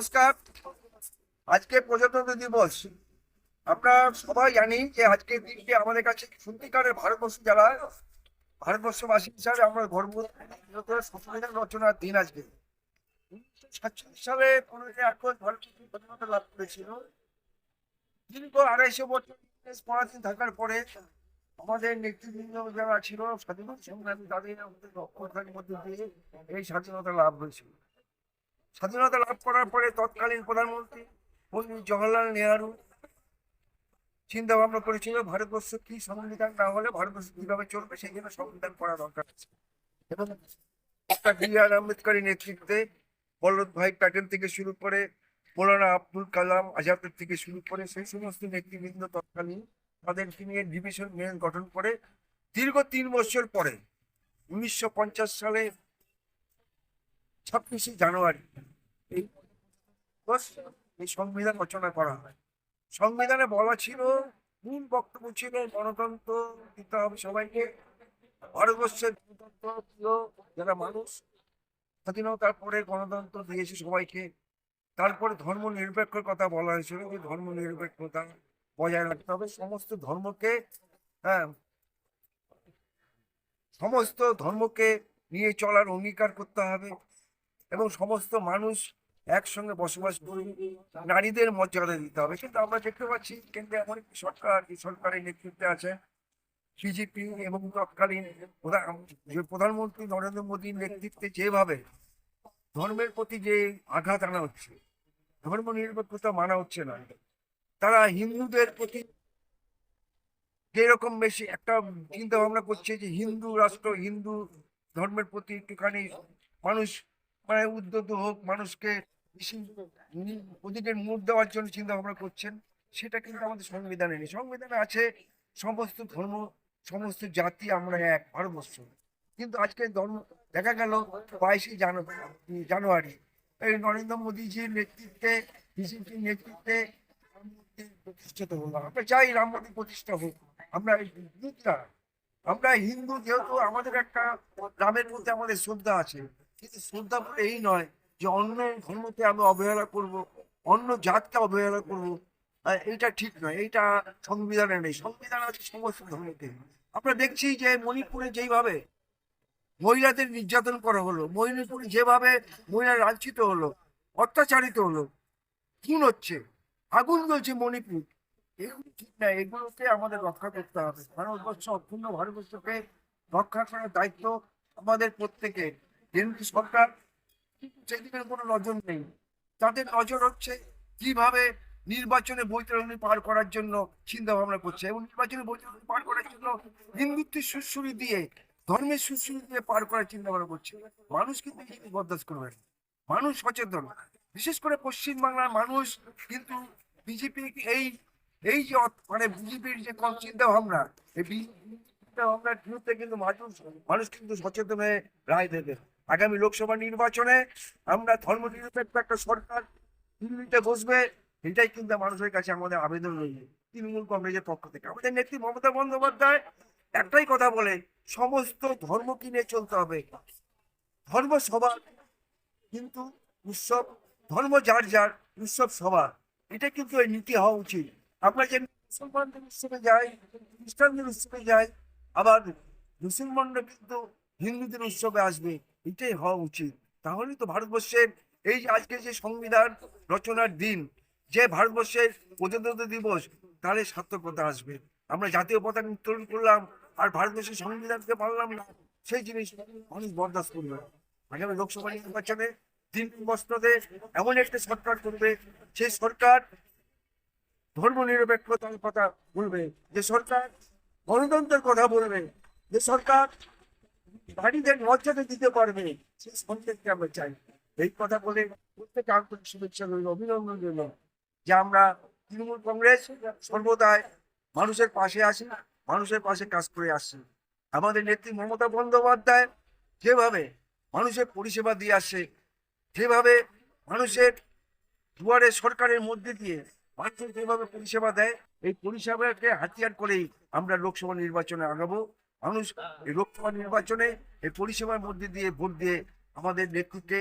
নমস্কার। আজকে প্রজাতন্ত্র দিবস। আমরা সবাই জানি যে আজকের দিনটি আমাদের কাছে সত্যিকারের ভারতবর্ষ যারা, ভারতবর্ষবাসী হিসাবে আমরা গর্ব সংবিধান রচনার দিন আজকে। স্বাধীনতা লাভ করেছিল। আড়াইশো বছর থাকার পরে আমাদের নেতৃবৃন্দ যারা ছিল, স্বাধীনতা মধ্যে দিয়ে এই স্বাধীনতা লাভ হয়েছিল। স্বাধীনতা লাভ করার পরে তৎকালীন প্রধানমন্ত্রী পণ্ডিত জওয়াহরলাল নেহারু চিন্তা ভাবনা করেছিল, ভারতবর্ষ কি সংবিধান না হলে ভারতবর্ষ কীভাবে চলবে সেই জন্য সংবিধান করা দরকার আছে। এবং বি আর আম্বেদকরের নেতৃত্বে বল্লভ ভাই প্যাটেল থেকে শুরু করে মৌলানা আব্দুল কালাম আজাদের থেকে শুরু করে সেই সমস্ত নেতৃবৃন্দ তৎকালীন তাদেরকে নিয়ে ডিভিশন বেঞ্চ গঠন করে দীর্ঘ তিন বছর পরে উনিশশো পঞ্চাশ সালে ছাব্বিশে জানুয়ারি এই এই সংবিধান রচনা করা হয়। সংবিধানে বলা ছিল, মূল বক্তব্য ছিল গণতন্ত্র দিতে হবে সবাইকে। ভারতবর্ষের গণতন্ত্র প্রিয় যারা মানুষ, স্বাধীনতার পরে গণতন্ত্র দিয়েছে সবাইকে। তারপরে ধর্ম নিরপেক্ষর কথা বলা হয়েছিল যে ধর্ম নিরপেক্ষতা বজায় রাখতে হবে। সমস্ত ধর্মকে হ্যাঁ সমস্ত ধর্মকে নিয়ে চলার অঙ্গীকার করতে হবে। এবং সমস্ত মানুষ একসঙ্গে বসবাস করবে নারীদের মর্যাদা দিতে হবে। কিন্তু আমরা দেখতে পাচ্ছি কেন্দ্রে এমন একটি সরকার, এই সরকারের নেতৃত্বে আছে বিজেপি এবং তৎকালীন প্রধান- যে প্রধানমন্ত্রী নরেন্দ্র মোদীর নেতৃত্বে যেভাবে ধর্মের প্রতি যে আঘাত আনা হচ্ছে, ধর্ম নিরপেক্ষতা মানা হচ্ছে না, তারা হিন্দুদের প্রতি যেরকম বেশি একটা চিন্তা ভাবনা করছে যে হিন্দু রাষ্ট্র, হিন্দু ধর্মের প্রতি একটুখানি মানুষ মানে উদ্যত হোক, মানুষকে ওদিকে মুখ দেওয়ার জন্য চিন্তা ভাবনা করছেন, সেটা কিন্তু আমাদের সংবিধানে নেই। সংবিধানে আছে সমস্ত ধর্ম, সমস্ত জাতি আমরা এক, ভারতবর্ষ। কিন্তু আজকে ধর্ম, দেখা গেল বাইশে জানুয়ারি। এই নরেন্দ্র মোদীজির নেতৃত্বে, বিজেপির নেতৃত্বে প্রতিষ্ঠিত হলো। আমরা চাই রাম মন্দির প্রতিষ্ঠা হোক। আমরা আমরা হিন্দু যেহেতু আমাদের একটা রামের মধ্যে আমাদের শ্রদ্ধা আছে। কিন্তু শ্রদ্ধা বলে এই নয় যে অন্য ধর্মকে আমি অবহেলা করব, অন্য জাতকে অবহেলা করব। এইটা ঠিক নয়, এইটা সংবিধানে নেই। সংবিধান আছে সমস্ত ধর্মকে। আমরা দেখছি যে মণিপুরে যেইভাবে মহিলাদের নির্যাতন করা হলো, মণিপুরে যেভাবে মহিলা লাঞ্ছিত হলো, অত্যাচারিত হলো, খুন হচ্ছে, আগুন জ্বলছে মণিপুর। এগুলো ঠিক না এগুলোকে আমাদের রক্ষা করতে হবে। ভারতবর্ষ অক্ষুণ্ণ ভারতবর্ষকে রক্ষা করার দায়িত্ব আমাদের প্রত্যেকের। কেন্দ্রীয় সরকার সেদিকের কোনো নজর নেই, তাদের নজর হচ্ছে কীভাবে নির্বাচনে বৈতরণী পার করার জন্য চিন্তা ভাবনা করছে এবং নির্বাচনে বৈতরণী পার করার জন্য হিন্দুত্বের সুশ্রুতি দিয়ে, ধর্মের সুশ্রুতি দিয়ে পার করার চিন্তা ভাবনা করছে। মানুষ কিন্তু এই জিনিস বরদাস্ত করবে না। মানুষ সচেতন। বিশেষ করে পশ্চিমবাংলার মানুষ কিন্তু বিজেপি এই এই যে মানে বিজেপির যে কম চিন্তা ভাবনা, এই চিন্তা ভাবনার বিরুদ্ধে কিন্তু মানুষ মানুষ কিন্তু সচেতন হয়ে রায় দেবে। আগামী লোকসভা নির্বাচনে আমরা ধর্ম নিরপেক্ষ একটা সরকার দিল্লিতে বসবে, এটাই কিন্তু মানুষের কাছে আমাদের আবেদন রয়েছে তৃণমূল কংগ্রেসের পক্ষ থেকে। আমাদের নেত্রী মমতা বন্দ্যোপাধ্যায় একটাই কথা বলে, সমস্ত ধর্ম কিনে চলতে হবে। ধর্ম সবার কিন্তু উৎসব, ধর্ম যার যার, উৎসব সবার। এটা কিন্তু এই নীতি হওয়া উচিত। আমরা যে মুসলমানদের উৎসবে যাই, খ্রিস্টানদের উৎসবে যাই, আবার মুসলমানরা কিন্তু হিন্দুদের উৎসবে আসবে। এটাই হওয়া উচিত তাহলে তো ভারতবর্ষের এই যে আজকে যে সংবিধান রচনার দিন, যে ভারতবর্ষের প্রজাতন্ত্র দিবস তাহলে সার্থকতা আসবে আমরা জাতীয় পতাকা উত্তোলন করলাম, আর ভারতবর্ষের সংবিধানকে পারলাম না, সেই জিনিস মানুষ বরদাস্ত করবে। আগামী লোকসভা নির্বাচনে তিন বছরে এমন একটা সরকার করবে সেই সরকার ধর্ম নিরপেক্ষতার কথা বলবে, যে সরকার গণতন্ত্রের কথা বলবে, যে সরকার নারীদের মর্যাদা দিতে পারবে, সেই সরকারকে আমরা চাই। এই কথা বলে প্রত্যেকে আন্তরিক শুভেচ্ছা রইল অভিনন্দন রইল যে আমরা তৃণমূল কংগ্রেস সর্বদাই মানুষের পাশে আছি, মানুষের পাশে কাজ করে আসছি। আমাদের নেত্রী মমতা বন্দ্যোপাধ্যায় যেভাবে মানুষের পরিষেবা দিয়ে আসছে, যেভাবে মানুষের দুয়ারে সরকারের মধ্যে দিয়ে মানুষের যেভাবে পরিষেবা দেয়, এই পরিষেবাকে হাতিয়ার করেই আমরা লোকসভা নির্বাচনে আগাবো। মানুষ এই লোকসভা নির্বাচনে এই পরিষেবার মধ্যে দিয়ে ভোট দিয়ে আমাদের নেতৃত্বে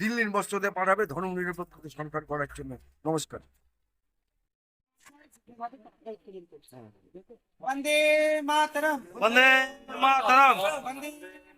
দিল্লির বস্ত্রতে পাঠাবে ধর্ম নিরপেক্ষ সরকার করার জন্য। নমস্কার। বন্দে মাতরম। বন্দে মাতরম।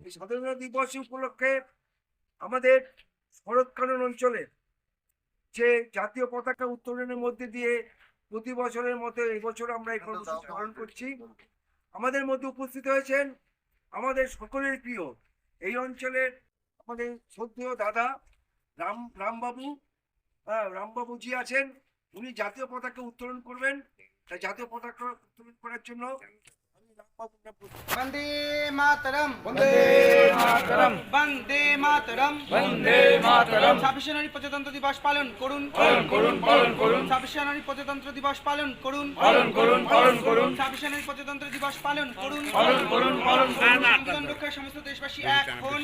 এই স্বাধীনতা দিবস উপলক্ষে আমাদের শরৎকালীন অঞ্চলে যে জাতীয় পতাকা উত্তোলনের মধ্যে দিয়ে প্রতি বছরের মতো এবছর আমরা এই কর্মসূচি পালন করছি। আমাদের মধ্যে উপস্থিত হয়েছেন আমাদের সকলের প্রিয় এই অঞ্চলের আমাদের শ্রদ্ধেয় দাদা রাম রামবাবু হ্যাঁ রামবাবুজি আছেন। উনি জাতীয় পতাকা উত্তোলন করবেন। তাই জাতীয় পতাকা উত্তোলন করার জন্য আমি রামবাবুর নাম বলছি। वंदे मातरम वन्दे मातरम वंदे मातरम वन्दे मातरम ছাব্বিশে নারী প্রজাতন্ত্র দিবস পালন করুন পালন করুন পালন করুন ছাব্বিশে নারী প্রজাতন্ত্র দিবস পালন করুন পালন করুন পালন করুন ছাব্বিশে নারী প্রজাতন্ত্র দিবস পালন করুন পালন করুন পালন করুন সংবিধান রক্ষায় সমস্ত দেশবাসী এক হন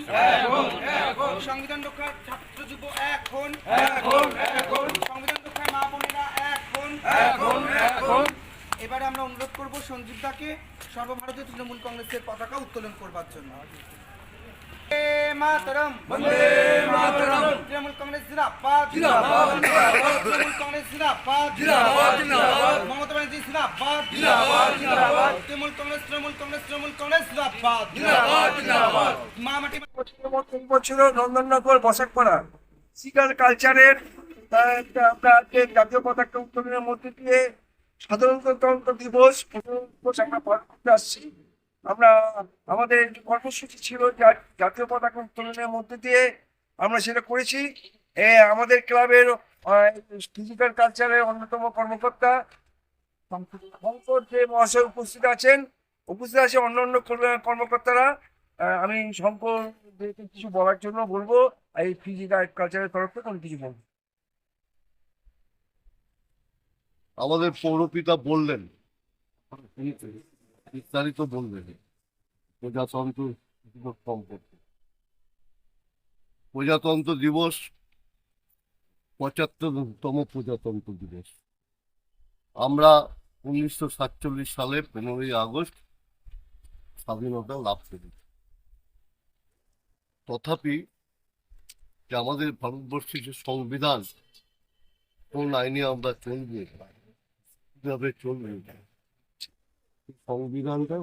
সংবিধান রক্ষার ছাত্র যুব এক হন সংবিধান রক্ষায় মা বোনেরা এক হন এবারে আমরা অনুরোধ করব সঞ্জীব দাকে সর্বভারতীয় তৃণমূল কংগ্রেসের পতাকা উত্তোলন করবার জন্য। মাতরম। বন্দে মাতরম। তৃণমূল কংগ্রেস জিন্দাবাদ। জিন্দাবাদ তৃণমূল কংগ্রেস জিন্দাবাদ। জিন্দাবাদ জিন্দাবাদ। মমতা ব্যানার্জি জিন্দাবাদ। জিন্দাবাদ জিন্দাবাদ। তৃণমূল কংগ্রেস তৃণমূল কংগ্রেস তৃণমূল কংগ্রেস জিন্দাবাদ। জিন্দাবাদ জিন্দাবাদ। মা মাটি বছরের মতো এই বছরও নন্দননগর বসাকপাড়া। সিগার কালচারের একটা জাতীয় পতাকা উত্তোলনের মধ্যে দিয়ে সাধারণতন্ত্র দিবস দিবস আমরা পালন করতে আসছি। আমরা, আমাদের কর্মসূচি ছিল জাতীয় পতাকা উত্তোলনের মধ্যে দিয়ে আমরা সেটা করেছি। আমাদের ক্লাবের ফিজিক্যাল কালচারের অন্যতম কর্মকর্তা শঙ্কর যে মহাশয় উপস্থিত আছেন। উপস্থিত আছে অন্য অন্য কর্মকর্তারা। আমি শঙ্কর কিছু বলার জন্য বলব। এই ফিজিক্যাল কালচারের তরফ থেকে আমি কিছু বলব। আমাদের পৌরপিতা বললেন, বিস্তারিত বললেন, প্রজাতন্ত্র দিবস সম্পর্কে। প্রজাতন্ত্র দিবস পঁচাত্তরতম প্রজাতন্ত্র দিবস। আমরা উনিশশো সাতচল্লিশ সালে পনেরোই আগস্ট স্বাধীনতা লাভ করি। তথাপি যে আমাদের ভারতবর্ষের যে সংবিধান, কোন আইনে আমরা চলবো? কীভাবে চলবে। সংবিধানটা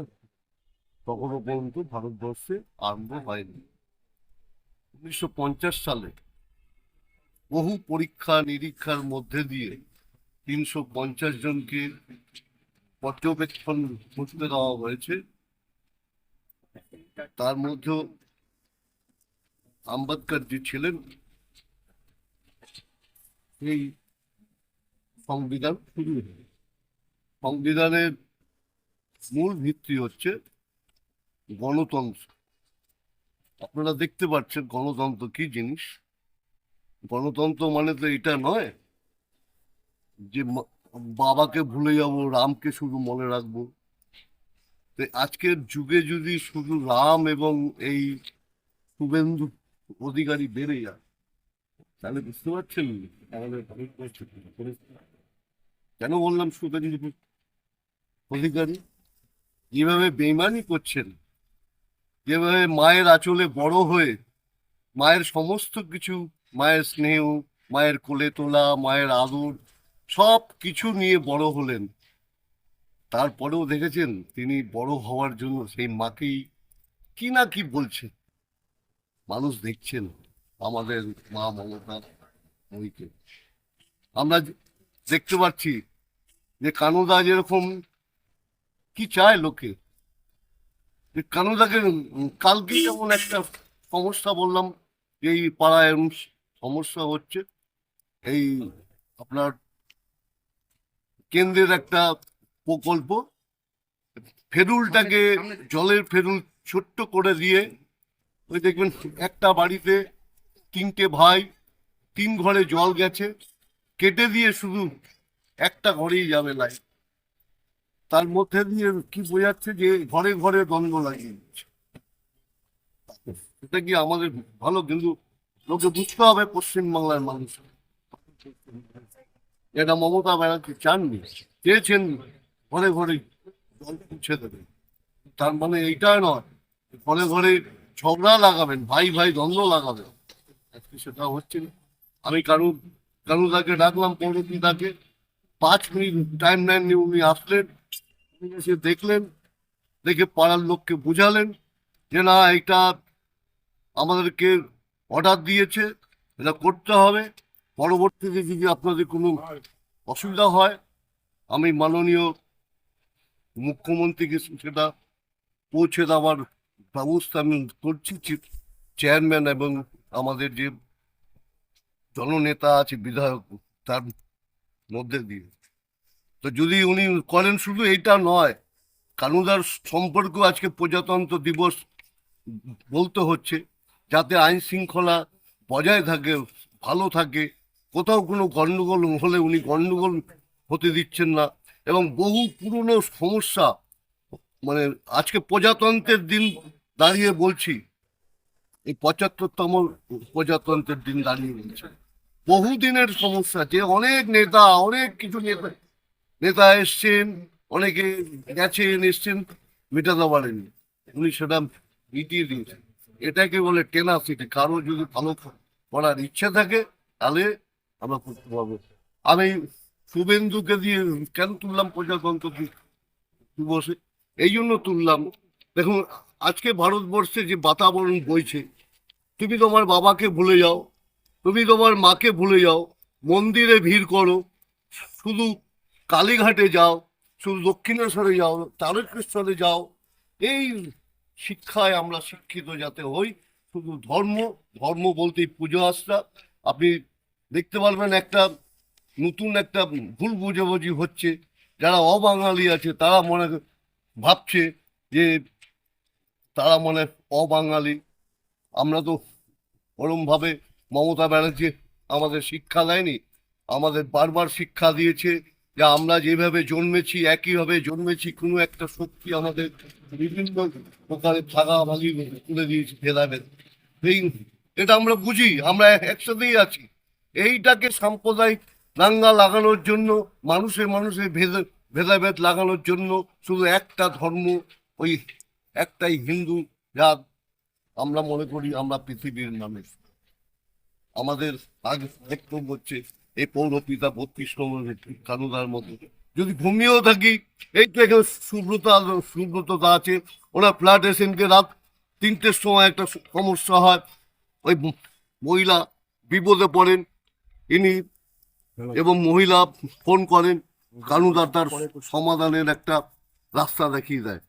তখনও পর্যন্ত ভারতবর্ষে আরম্ভ হয়নি। উনিশশো পঞ্চাশ সালে বহু পরীক্ষা নিরীক্ষার মধ্যে দিয়ে তিনশো পঞ্চাশ জনকে পর্যবেক্ষণ করতে দেওয়া হয়েছে। তার মধ্যেও আম্বেদকর যে ছিলেন এই সংবিধান শুরু হয় সংবিধানের মূল ভিত্তি হচ্ছে গণতন্ত্র। আপনারা দেখতে পাচ্ছেন গণতন্ত্র কি জিনিস? গণতন্ত্র মানে তো এটা নয় যে বাবাকে ভুলে যাব, রামকে শুধু মনে রাখব। তো আজকের যুগে যদি শুধু রাম এবং এই শুভেন্দু অধিকারী বেড়ে যায়, তাহলে বুঝতে পারছেন আমাদের কেন বললাম শুভেন্দু? অধিকারী, যেভাবে বেইমানি করছেন, যেভাবে মায়ের আঁচলে বড় হয়ে মায়ের সমস্ত কিছু, মায়ের স্নেহ, মায়ের কোলে তোলা, মায়ের আদর, সব কিছু নিয়ে বড় হলেন। তারপরেও দেখেছেন তিনি বড় হওয়ার জন্য সেই মাকেই কি না কি বলছেন মানুষ দেখছেন আমাদের মা মমতা আমরা দেখতে পাচ্ছি যে কানুদা যেরকম কি চায় লোকে? যে কানুদাকে কালকে যেমন একটা সমস্যা বললাম যে এই পাড়ায় সমস্যা হচ্ছে এই আপনার কেন্দ্রের একটা প্রকল্প ফেরুলটাকে জলের ফেরুল ছোট্ট করে দিয়ে ওই দেখবেন একটা বাড়িতে তিনটে ভাই তিন ঘরে জল গেছে কেটে দিয়ে শুধু একটা ঘরেই যাবে লাইট তার মধ্যে দিয়ে কি বোঝাচ্ছে যে ঘরে ঘরে দ্বন্দ্ব লাগিয়ে দিচ্ছে এটা কি আমাদের ভালো? কিন্তু লোকে বুঝতে হবে পশ্চিমবাংলার মানুষ। এটা মমতা ব্যানার্জি চাননি চেয়েছেন ঘরে ঘরে জল পৌঁছে দেবে। তার মানে এইটা নয়, ঘরে ঘরে ঝগড়া লাগাবেন, ভাই ভাই দ্বন্দ্ব লাগাবেন। আজকে সেটা হচ্ছে না। আমি কারু কারু তাকে ডাকলাম পৌরপিতাকে পাঁচ মিনিট টাইম নেননি, উনি আসলেন। উনি এসে দেখলেন, দেখে পাড়ার লোককে বুঝালেন যে না, এটা আমাদেরকে অর্ডার দিয়েছে, এটা করতে হবে। পরবর্তীতে যদি আপনাদের কোনো অসুবিধা হয়, আমি মাননীয় মুখ্যমন্ত্রীকে সেটা পৌঁছে দেওয়ার ব্যবস্থা আমি করছি। চেয়ারম্যান এবং আমাদের যে জননেতা আছে, বিধায়ক, তার মধ্যে দিয়ে। তো যদি উনি করেন শুধু এইটা নয়, কানুদার সম্পর্ক আজকে প্রজাতন্ত্র দিবস বলতে হচ্ছে, যাতে আইন শৃঙ্খলা বজায় থাকে, ভালো থাকে। কোথাও কোনো গণ্ডগোল হলে উনি গণ্ডগোল হতে দিচ্ছেন না। এবং বহু পুরনো সমস্যা মানে আজকে প্রজাতন্ত্রের দিন দাঁড়িয়ে বলছি, এই পঁচাত্তরতম প্রজাতন্ত্রের দিন দাঁড়িয়ে বলছি। বহুদিনের সমস্যা, যে অনেক নেতা, অনেক কিছু নেতা নেতা এসছেন, অনেকে গেছেন, এসছেন মেটাতে পারেনি উনি সেটা মিটিয়ে দিয়েছেন। এটাকে বলে টেনাসিটি কারও যদি ভালো করার ইচ্ছে থাকে, তাহলে আমরা করতে পারব। আমি শুভেন্দুকে দিয়ে কেন তুললাম প্রজাতন্ত্র দিবসে এই জন্য তুললাম। দেখুন, আজকে ভারতবর্ষে যে বাতাবরণ বইছে, তুমি তোমার বাবাকে ভুলে যাও, তুমি তোমার মাকে ভুলে যাও, মন্দিরে ভিড় করো, শুধু কালীঘাটে যাও, শুধু দক্ষিণেশ্বরে যাও, তারকেশ্বরে যাও, এই শিক্ষায় আমরা শিক্ষিত যাতে হই, শুধু ধর্ম ধর্ম বলতেই পুজো আস্থা আপনি দেখতে পারবেন একটা নতুন একটা ভুল বুঝাবুঝি হচ্ছে। যারা অবাঙালি আছে, তারা মনে ভাবছে যে তারা মনে অবাঙালি। আমরা তো ওরমভাবে মমতা ব্যানার্জি আমাদের শিক্ষা দেয়নি, আমাদের বারবার শিক্ষা দিয়েছে। যে আমরা যেভাবে জন্মেছি, একইভাবে জন্মেছি, কোনো একটা শক্তি আমাদের বিভিন্ন প্রকারের থাকা ভাগি তুলে দিয়েছে ভেদাভেদ। এটা আমরা বুঝি, আমরা একসাথেই আছি। এইটাকে সাম্প্রদায়িক দাঙ্গা লাগানোর জন্য, মানুষে মানুষে ভেদ, ভেদাভেদ লাগানোর জন্য শুধু একটা ধর্ম, ওই একটাই হিন্দু জাত, আমরা মনে করি আমরা পৃথিবীর মানুষ। আমাদের আগে হচ্ছে এই পৌরপিতা বত্রিশ নম্বর কানুদার মতো। যদি ঘুমিয়েও থাকি, এই তো এখানে সুব্রতা সুব্রততা আছে। ওনার ফ্ল্যাট এসেনকে রাত তিনটের সময় একটা সমস্যা হয়। ওই মহিলা বিপদে পড়েন, ইনি এবং মহিলা ফোন করেন কানুদা তার সমাধানের একটা রাস্তা দেখিয়ে দেয়।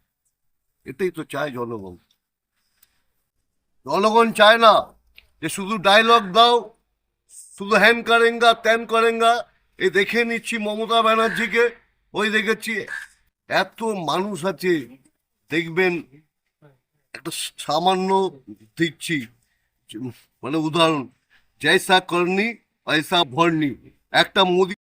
এটাই তো চায় জনগণ। জনগণ চায় না যে শুধু ডায়লগ দাও শুধু হ্যান করেঙ্গা, ত্যান করেঙ্গা। এ দেখে নিচ্ছি মমতা ব্যানার্জিকে, ওই দেখেছি এত মানুষ আছে, দেখবেন একটা সামান্য দিচ্ছি মানে উদাহরণ, জয়সা করনি পয়সা ভরনি। একটা মোদি